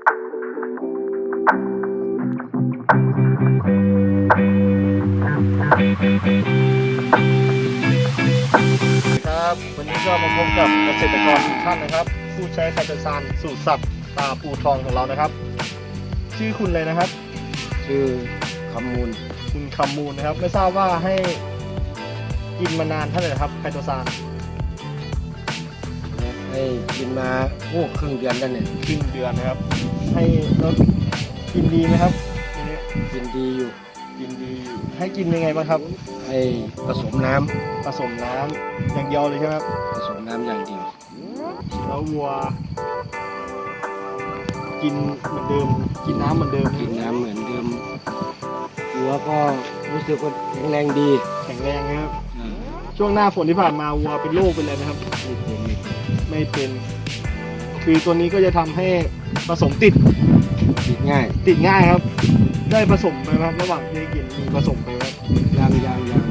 ครับวันนี้ก็มาพบกับเกษตรกรทุกท่านนะครับ ผู้ใช้ไคโตซานสูตรสับตาปูทองของเรานะครับ ชื่อคุณเลยนะครับ ชื่อคำมูลคุณคำมูลนะครับ ไม่ทราบว่าให้กินมานานเท่าไหร่ครับไคโตซาน ให้กินมาโอ้ครึ่งเดือนแล้วเนี่ยครึ่งเดือนนะครับ ให้แล้วกินดีไหมครับทีนี้กินดีอยู่กินดีอยู่ให้กินยังไงบ้างครับ ให้ผสมน้ำผสมน้ำอย่างเดียวเลยใช่ไหมครับผสมน้ำอย่างเดียวแล้ววัว กินเหมือนเดิม กินน้ำเหมือนเดิมกินน้ำเหมือนเดิมหัวก็รู้สึกว่าแข็งแรงดีแข็งแรงนะครับอ่า ช่วงหน้าฝนที่ผ่านมาวัวเป็นโรคเป็นอะไรไหมครับไม่เป็นไม่เป็นไม่เป็น คือตัวนี้ก็จะทำให้ผสมติดติดง่ายติดง่ายครับ ได้ผสมไปไหมครับระหว่างที่กินมีผสมไปไหมครับยางยางยาง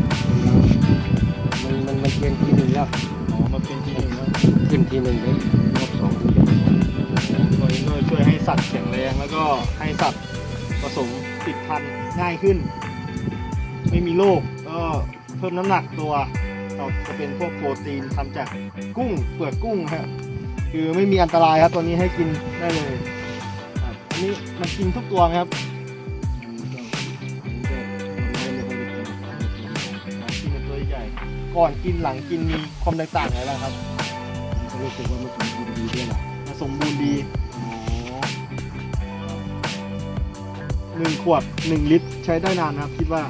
มันมันมันเป็นทีหนึ่งแล้วอ๋อมาเป็นทีหนึ่งแล้วขึ้นทีหนึ่งเลยรอบสองตัวนี้ก็ช่วยให้สัตว์แข็งแรงแล้วก็ให้สัตว์ผสมติดพันธุ์ง่ายขึ้น ไม่มีโรคก็เพิ่มน้ำหนักตัว เราจะเป็นพวกโปรตีนทำจากกุ้งเปลือกกุ้งครับคือไม่มีอันตรายครับตัวนี้ให้กินได้เลยครับอันนี้มันกินทุกตัวไหมครับมันก็มันก็ไม่ไม่ค่อยได้กินกินเป็นตัวใหญ่ก่อนกินหลังกินมีความแตกต่างอะไรบ้างครับก็รู้สึกว่ามันสมบูรณ์ดีด้วยล่ะมันสมบูรณ์ดีหนึ่งขวดหนึ่งลิตรใช้ได้นานนะครับ คิดว่า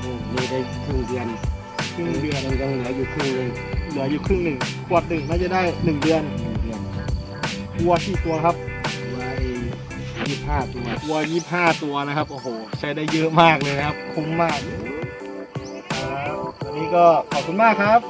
โอ้นี่ได้ครึ่งเดือนค รึ่งเดือนยังยังเหลืออยู่ครึ่งหนึงเหลืออยู่ครึ่งหนึ่งขวดหนึ่งน่าจะได้หนึ่งเดือนหนึ่งเดือนวัวที่ตัวครับไว้ยี่สิบห้าตัววัวยี่ห้าตัวนะครับโอ้โหใช้ได้เยอะมากเลยนะครับ คุ้มมากครับวันนี้ก็ขอบคุณมากครับ